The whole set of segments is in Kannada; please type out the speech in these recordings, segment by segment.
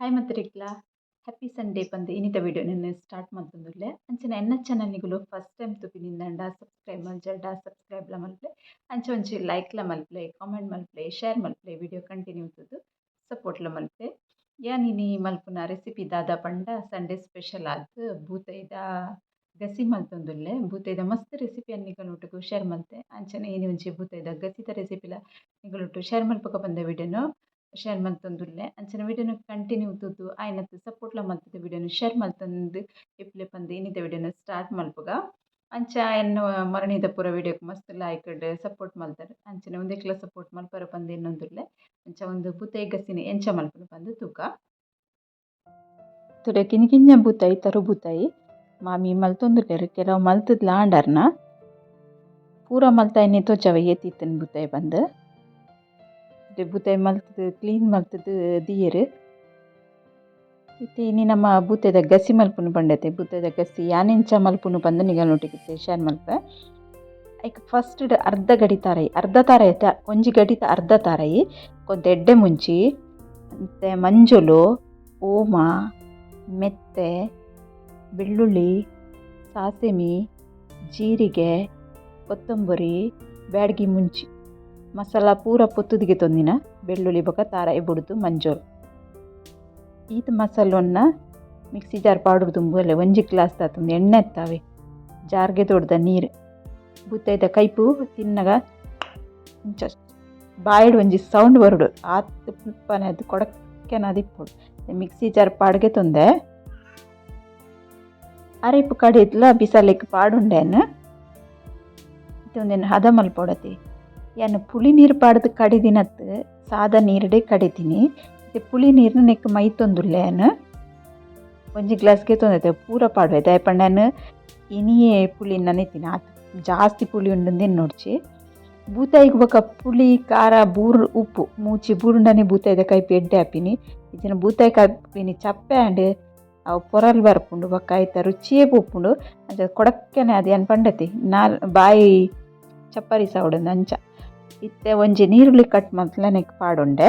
ಹಾಯ್ ಮತ್ತು ರಿಕ್ಲಾ ಹ್ಯಾಪಿ ಸಂಡೇ ಬಂದು ಇನ್ನಿತ ವಿಡಿಯೋ ನಿನ್ನೆ ಸ್ಟಾರ್ಟ್ ಮಲ್ತೊಂದುಲ್ಲೆ ಅಂಚನೆ ಎನ್ನ ಚಾನಲ್ನಿಗುಲು ಫಸ್ಟ್ ಟೈಮ್ ತುಪಿನಿಂದಂಡ ಸಬ್ಸ್ಕ್ರೈಬ್ ಮಲ್ಜಡ್ಡ ಸಬ್ಸ್ಕ್ರೈಬ್ಲ ಮಲ್ಪ್ಲೆ, ಅಂಚ ಒಂಚಿ ಲೈಕ್ಲ ಮಲ್ಪ್ಲೆ ಕಾಮೆಂಟ್ ಮಲ್ಪಲೆ ಶೇರ್ ಮಲ್ಪಲೆ ವಿಡಿಯೋ ಕಂಟಿನ್ಯೂ ಇತ್ತುದು ಸಪೋರ್ಟ್ಲ ಮಲ್ಪಲೆ. ಈ ಮಲ್ಪುನ ರೆಸಿಪಿ ದಾದ ಪಂಡ ಸಂಡೇ ಸ್ಪೆಷಲ್ ಆದ್ ಬೂತೈದ ಗಸಿ ಮಲ್ತೊಂದುಲ್ಲೆ. ಬೂತೈದ ಮಸ್ತ್ ರೆಸಿಪಿ ಅನ್ನಿಗಲೊಟ್ಟುಗು ಶೇರ್ ಮಲ್ತೆ. ಅಂಚನೆ ಏನೇ ಒಂಜಿ ಬೂತೈದ ಗಸಿದ ರೆಸಿಪಿಲ ನಿಗಲೊಟ್ಟು ಶೇರ್ ಮಲ್ಪಕ ಬಂದ ವಿಡಿಯೋನು ಶೇರ್ ಮಲ್ತೊಂದುಲ್ಲೆ ಅಂಚನೆ ವಿಡಿಯೋನ ಕಂಟಿನ್ಯೂ ತೂತು ಆಯ್ನತ್ತು ಸಪೋರ್ಟ್ಲ ಮಲ್ತುದು ವಿಡಿಯೋನ ಶೇರ್ ಮಲ್ತೊಂದು ಇಪ್ಲೆ ಪಂದ್ ಇನ್ನಿತ ವಿಡಿಯೋನ ಸ್ಟಾರ್ಟ್ ಮಲ್ಪುಗ ಅಂಚ ಎನ್ನ ಮರಣಿದ ಪೂರ ವಿಡಿಯೋಕ್ಕೆ ಮಸ್ತ್ ಲಾಯ್ಕ್ಡ್ ಸಪೋರ್ಟ್ ಮಲ್ತರ್ ಅಂಚನೆ ಉಂದೆಕ್ಲ ಸಪೋರ್ಟ್ ಮಲ್ಪರ ಪಂದ್ ಇನ್ನೊಂದುಲ್ಲೆ ಅಂಚ ಒಂದು ಬೂತೈ ಗಸಿನ ಎಂಚ ಮಲ್ಪುನ ಪಂದ್ ತೂಕ. ತುಡೆ ಕಿನಿ ಬೂತಾಯಿ ಬೂತೈ ತರು ಬೂತಾಯಿ, ಮಾಮಿ ಮಲ್ತೊಂದುಲ್ಲೆರ್ ಕೆಲವು ಮಲ್ತುದ್ ಲಾಂಡರ್ನ ಪೂರ ಮಲ್ತಾಯ್ನೆ ತೋಜವ ಏತಿತ್ತನ್ ಬೂತಾಯಿ ಪಂದ್ ಬೂತೈ ಮಲ್ತುದು ಕ್ಲೀನ್ ಮಲ್ತುದು ದಿಯರ್. ಇತ್ತೆ ನಮ್ಮ ಬೂತೆದ ಗಸಿ ಮಲ್ಪುನು ಪಂಡತೆ ಬೂತೆದ ಗಸಿ, ಯಾನೆಂಚ ಮಲ್ಪುನು ಪಂದ್ ನಿಗಲ್ನೊಟ್ಟಿಗೆ ಶೇರ್ ಮಲ್ಪ. ಐಕ್ ಫಸ್ಟ್ ಅರ್ಧ ಗಡಿ ತಾರೈ, ಅರ್ಧ ತಾರೈ ಐತೆ, ಒಂಜಿ ಗಡಿತ ಅರ್ಧ ತಾರೈ. ಕೊಂತ ಎಡ್ಡೆ ಮುಂಚಿ, ಮತ್ತೆ ಮಂಜುಲು, ಓಮ, ಮೆತ್ತೆ, ಬೆಳ್ಳುಳ್ಳಿ, ಸಾಸಿಮಿ, ಜೀರಿಗೆ, ಕೊತ್ತಂಬರಿ, ಬ್ಯಾಡ್ಗಿ ಮುಂಚಿ. ಮಸಾಲ ಪೂರ ಪೊತ್ತುದಿಗೆ ತೊಂದಿನ ಬೆಳ್ಳುಳ್ಳಿ ಬೊಕ ತಾರಾಯಿ ಬುಡ್ದು ಮಂಜೋಲ್ ಈತ ಮಸಾಲೊನ್ನ ಮಿಕ್ಸಿ ಜಾರ್ ಪಾಡು ತುಂಬುವಲ್ಲೆ ಒಂಜಿ ಗ್ಲಾಸ್ ತಾತುಂಡು ಎಣ್ಣೆ ಎತ್ತಾವೆ. ಜಾರ್ಗೆ ದೊಡ್ದ ನೀರು, ಬುತ್ತೈದ ಕೈಪು ತಿನ್ನಗ ಬಾಯ್ಡ್ ಒಂಜಿ ಸೌಂಡ್ ಬರುಡು. ಆತು ಪುಲ್ಪನೆ ಅದು ಕೊಡಕ್ಕೆನ ದಿಪ್ಪುಡು ಮಿಕ್ಸಿ ಜಾರ್ ಪಾಡ್ಗೆ ತೊಂದೆ, ಅರೆಪು ಕಡಿದ್ಲ ಬಿಸಾಲಿಕ್ಕೆ ಪಾಡುಂಡೆನ್ ಇದೊಂದೇನು ಹದ ಮಲ್ಪೊಡತಿ ಏನು ಪುಳಿ ನೀರು ಪಾಡ್ದು ಕಡಿದಿನತ್ ಸಾದ ನೀರುಡೆ ಕಡಿತೀನಿ ಇದು ಪುಳಿ ನೀರ್ನ ನೆಕ್ ಮೈ ತೊಂದುಲ್ಲೇನು ಒಂಜಿ ಗ್ಲಾಸ್ಗೆ ತೊಂದೈತೆ, ಪೂರ ಪಾಡ್ವೆ. ದಯಪಂಡನು ಇನಿಯೇ ಪುಳಿ ನನೆತೀನಿ. ಆತ್ ಜಾಸ್ತಿ ಪುಳಿ ಉಂಡು ನೋಡ್ಚಿ. ಬೂತಾಯಿಗೆ ಬೊಕ ಪುಳಿ, ಖಾರ, ಬೂರ್, ಉಪ್ಪು. ಮೂಚಿ ಬೂರುಂಡನೆ ಬೂತಾಯ್ದ ಕೈಪಿ ಎಡ್ಡೆ ಹಾಪಿನಿ. ಇದನ್ನ ಬೂತಾಯಿ ಕಾಪಿನಿ ಚಪ್ಪೆ ಆಂಡ್ ಅವು ಪೊರಲ್ ಬರ್ಪುಂಡು, ಬೊಕ್ಕ ಐತ ರುಚಿಯೇ ಪೋಪುಂಡು. ಅಂಚ ಕೊಡಕ್ಕೆನೆ ಅದು ಏನು ಪಂಡತಿ. ನಾಲ್ ಬಾಯಿ ಚಪ್ಪರಿ ಸವಡು ಅಂಚ. ಇತ್ತೆ ಒಂಜಿ ನೀರುಳ್ಳಿ ಕಟ್ ಮಲ್ತಲನೆಕ್ ಪಾಡುಂಡೆ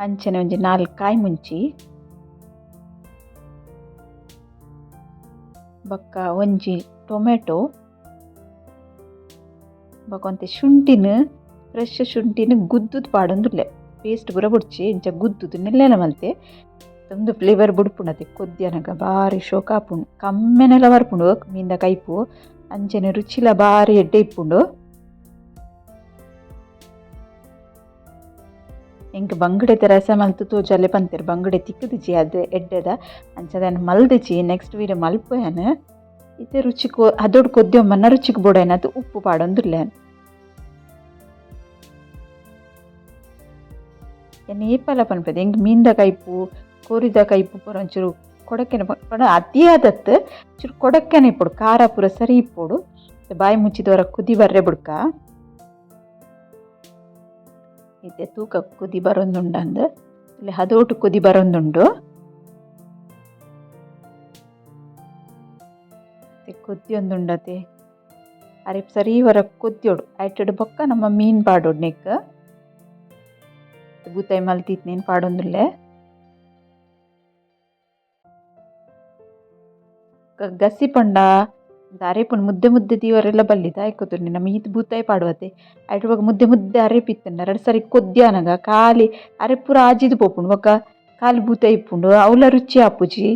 ಅಂಚನೆ ಒಂಜಿ ನಾಲ್ಕು ಕಾಯಿ ಮುಂಚಿ ಬೊಕ್ಕ ಒಂಜಿ ಟೊಮೆಟೊ ಬೊಕ ಒಂತೆ ಶುಂಠಿನ ಫ್ರೆಶ್ ಶುಂಠಿನ ಗುದ್ದುದು ಪಾಡೊಂದುಲ್ಲೆ ಪೇಸ್ಟ್ ಪೂರ ಬುಡ್ಚಿ ಇಂಚ ಗುದ್ದುದು ನೆಲ್ಲೆಲ ಮಲ್ತೆ ಒಂದು ಫ್ಲೇವರ್ ಬುಡ್ಪುಂಡತೆ ಕೊದ್ಯನಗ ಬಾರಿ ಶೋಕಾಪುಂಡು ಕಮ್ಮೆನೆಲ ಬರ್ಪುಂಡು ಮೀಂದ ಕೈಪು ಅಂಚನೆ ರುಚಿಲ ಬಾರಿ ಎಡ್ಡೆ ಇಪ್ಪುಂಡು ಎಂಕ್ ಬಂಗಡೆದ ರಸ ಮಲ್ತು ತೋಜಾಲೆ ಪಂತೆರ್ ಬಂಗಡೆ ತಿಕ್ಕುದಿಜಿ ಅದು ಎಡ್ಡೆದ ಅಂಚದನ್ನ ಮಲ್ದಿಜಿ ನೆಕ್ಸ್ಟ್ ವೀಡಿಯೋ ಮಲ್ಪೋಯನ್ ಇತ್ತೆ ರುಚಿ ಕೊ ಅದೊಡ್ ಕೊದ್ದೆ ಮನ್ನ ರುಚಿಗೆ ಬೋಡೇನ ಅದು ಉಪ್ಪು ಪಾಡೊಂದುಲ್ಲೇನ್ ಎನ್ನ ಏಪಲ ಪನ್ಪದೆ ಎಂಕ್ ಮೀನ್ದ ಕೈಪು ಕೋರಿದ ಕೈಪು ಪೂರ ಒಂಚೂರು ಕೊಡಕ್ಕೆನೆ ಅತಿಯಾದತ್ತು ಚೂರು ಕೊಡಕ್ಕೆನೆ ಇಪ್ಪುಡು, ಖಾರ ಪೂರ ಸರಿ ಇಪ್ಪುಡು. ಬಾಯಿ ಮುಚ್ಚಿದವರ ಕುದಿ ಬರ್ರೆ ಬುಡ್ಕ. ಇತ್ತೆ ತೂಕ ಕುದಿ ಬರೊಂದುಂಡಂದು. ಇಲ್ಲಿ ಹದೋಟು ಕುದಿ ಬರೊಂದುಂಡು. ಕುದಿಯೊಂದುಂಡತೆ ಅರೆ ಸರಿ ವರ ಕುದ್ಯೋಡು ಐಟಡ್ ಬೊಕ್ಕ ನಮ್ಮ ಮೀನ್ ಪಾಡೋಡು ನೆಕ್ ಬೂತಾಯಿ ನೆನ್ ಪಾಡೊಂದುಲ್ಲೆ. ಗಸಿ ಪಂಡ ಅರೆಪುನ ಮುದ್ದೆ ಮುದ್ದೆ ದೀವರೆಲ್ಲ ಬಲ್ಲಿದ ಆಯ್ಕೊತುಂಡು ನಮ್ಮ ಈತ್ ಬೂತಾಯಿ ಪಾಡುವತೆ. ಐಟುವಾಗ ಮುದ್ದೆ ಮುದ್ದೆ ಅರೆಪಿತ್ತಂಡ ಎರಡು ಸರಿ ಕೊದ್ಯಾನಗ ಖಾಲಿ ಅರೆ ಪೂರ ಆಜಿದು ಪೋಪುಂಡು ಬೊಕ ಖಾಲಿ ಬೂತಾಯಿ ಇಪ್ಪುಂಡು, ಅವಲ ರುಚಿ ಆಪುಜಿ.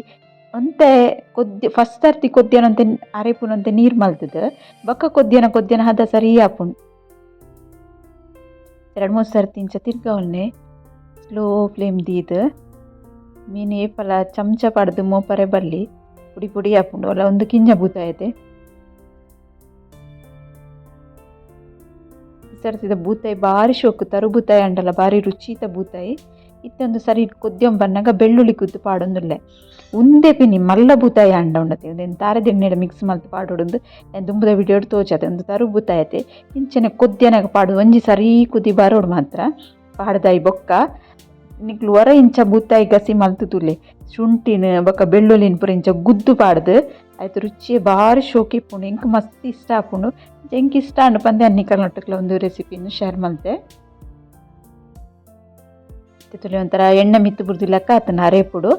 ಒಂತೆ ಕೊದ್ಯ ಫಸ್ಟ್ ಸರ್ತಿ ಕೊದ್ಯಾನಂತೆ ಅರೆಪುನಂತೆ ನೀರು ಮಲ್ತದ, ಬಕ್ಕ ಕೊದ್ಯಾನ ಕೊದ್ಯಾನ ಹದ ಸರಿ ಆಪುಂಡು. ಎರಡು ಮೂರು ಸರ್ತಿ ಇಂಚ ತಿರ್ಗವಲ್ನೆ ಸ್ಲೋ ಫ್ಲೇಮ್ ದೀದ್, ಮೀನು ಏಪಲ ಚಮಚ ಪಡೆದು ಮೋಪರೆ ಬಲ್ಲಿ ಪುಡಿ ಪುಡಿ ಹಾಕ್ಕೊಂಡು ಅಲ್ಲ, ಒಂದು ಕಿಂಜ ಐತೆ. ಸರ್ತಿದ ಬೂತಾಯಿ ಬಾರಿ ಶೋಕು, ತರು ಬೂತಾಯಿ ಅಂಡಲ್ಲ ಬಾರಿ ರುಚಿತ ಬೂತಾಯಿ. ಇತ್ತೊಂದು ಸರಿ ಕೊದ್ಯಂ ಬನ್ನಾಗ ಬೆಳ್ಳುಳ್ಳಿ ಕುದ್ದು ಪಾಡೊಂದುಲ್ಲೆ. ಉಂದೆ ಪಿನಿ ಮಲ್ಲ ಬೂತಾಯಿ ಅಂಡ ಉಂಡತೆ, ಒಂದು ತಾರದಿಣ್ಣೆಡ ಮಿಕ್ಸ್ ಮಲ್ತು ಪಾಡೊಂದು ದುಂಬುದ ವಿಡಿಯೋ ತೋಚತೆ ಒಂದು ತರು ಬೂತಾಯತೆ ಇಂಚನೆ ಕೊದ್ಯನಾಗ ಪಾಡು ಒಂಜಿ ಸರಿ ಕುದಿ ಬಾರೋಡು ಮಾತ್ರ. ಪಾಡದಾಯಿ ಬೊಕ್ಕ. ನಿಕ್ಲು ವರ ಇಂಚ ಬುತ್ತಾಯಿ ಗಸಿ ಮಲ್ತುತುಲೆ ಶುಂಠಿನ, ಬೊಕ ಬೆಳ್ಳುಳ್ಳಿನ ಪೂರ ಇಂಚ ಗುದ್ದು ಪಾಡ್ದು. ಆಯ್ತು ರುಚಿ ಬಾರಿ ಶೋಕಿ ಇಪ್ಪುಂಡು ಎಂಕ್ ಮಸ್ತ್ ಇಷ್ಟ ಆಪುಂಡು ಎಂಕ್ ಇಷ್ಟ ಅಂಡು ಪಂದೆ ಅನ್ನಿ ನೊಟ್ಟಕ್ಲ ಒಂದು ರೆಸಿಪಿನ ಶೇರ್ ಮಲ್ತೆ ತಿತ್ತುಲೆ ಒಂಥರ ಎಣ್ಣೆ ಮಿತ್ತು ಬುರ್ದು ಲೆಕ್ಕ ಆತನ ಅರೆಪುಡು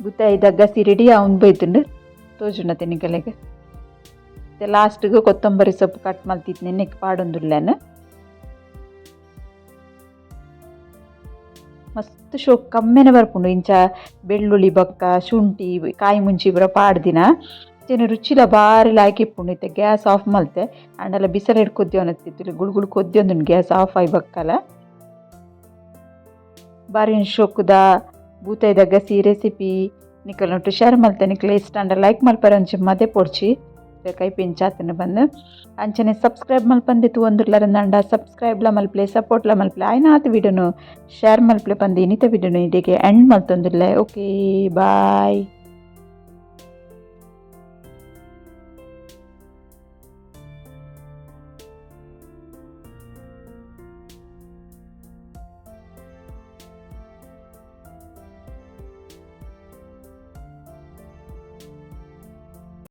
ಬುತ್ತಾಯಿದ ಗಸಿ ರೆಡಿ ಅವ್ನು ಬೈತುಂಡು. ತೋಜುಂಡ ತೆನಿಕಲೆಗೆ ಲಾಸ್ಟ್ಗೆ ಕೊತ್ತಂಬರಿ ಸೊಪ್ಪು ಕಟ್ ಮಲ್ತಿತ್ತು ನೆನ್ನೆಗೆ ಪಾಡೊಂದುಲ್ಲೇನು. ಮಸ್ತ್ ಶೋಕ್. ಕಮ್ಮೆನೆ ಬರ್ಪುಂಡು. ಇಂಚ ಬೆಳ್ಳುಳ್ಳಿ ಬೊಕ್ಕ, ಶುಂಠಿ, ಕಾಯಿ ಮುಂಚಿ ಬರೋ ಪಾಡ್ದಿನ ಜನ ರುಚಿಲ ಬಾರಿ ಲಾಯ್ಕಿಪ್ಪುಂಡು. ಇತ್ತೆ ಗ್ಯಾಸ್ ಆಫ್ ಮಲ್ತೆ. ಅಂಡಲ ಬಿಸಿಲು ಹಿಡ್ ಕೊದ್ದಿ ಅನ್ನತ್ತಿತ್ತು ಗುಳು ಗುಳು ಕೊದ್ದಿ ಗ್ಯಾಸ್ ಆಫ್ ಆಯ್ ಬಕ್ಕಲ. ಬಾರಿ ಶೋಕುದ. ಬೂತೈದ ಗಸಿ ರೆಸಿಪಿ. ನಿಕಲ್ ಶರ್ ಮಲ್ತೆ. ನಿಕಲ್ ಇಷ್ಟ ಅಂಡ ಲೈಕ್ ಮಲ್ಪರ ಒಂಚಿ ಮದೆ ಪೊಡ್ಚಿ. ಕೈ ಪಿಂಚಾತಿನ ಬಂದು. ಅಂಚನೆ ಸಬ್ಸ್ಕ್ರೈಬ್ ಮಲ್ಪಂದಿತ್ತು ಸಬ್ಸ್ಕ್ರೈಬ್ ಸಬ್ಸ್ಕ್ರೈಬ್ಲ ಮಲ್ಪ್ಲೆ ಲ ಮಲ್ಪ್ಲೆ. ಆಯ್ನ ಆತ ವಿಡಿಯೋನು. ಶೇರ್ ಮಲ್ಪ್ಲೆ ಪಂದು ಇನಿತ ವಿಡಿಯೋನು ಇದಕ್ಕೆ ಎಂಡ್ ಮಲ್ತೊಂದಿಲ್ಲ ಓಕೆ ಬಾಯ್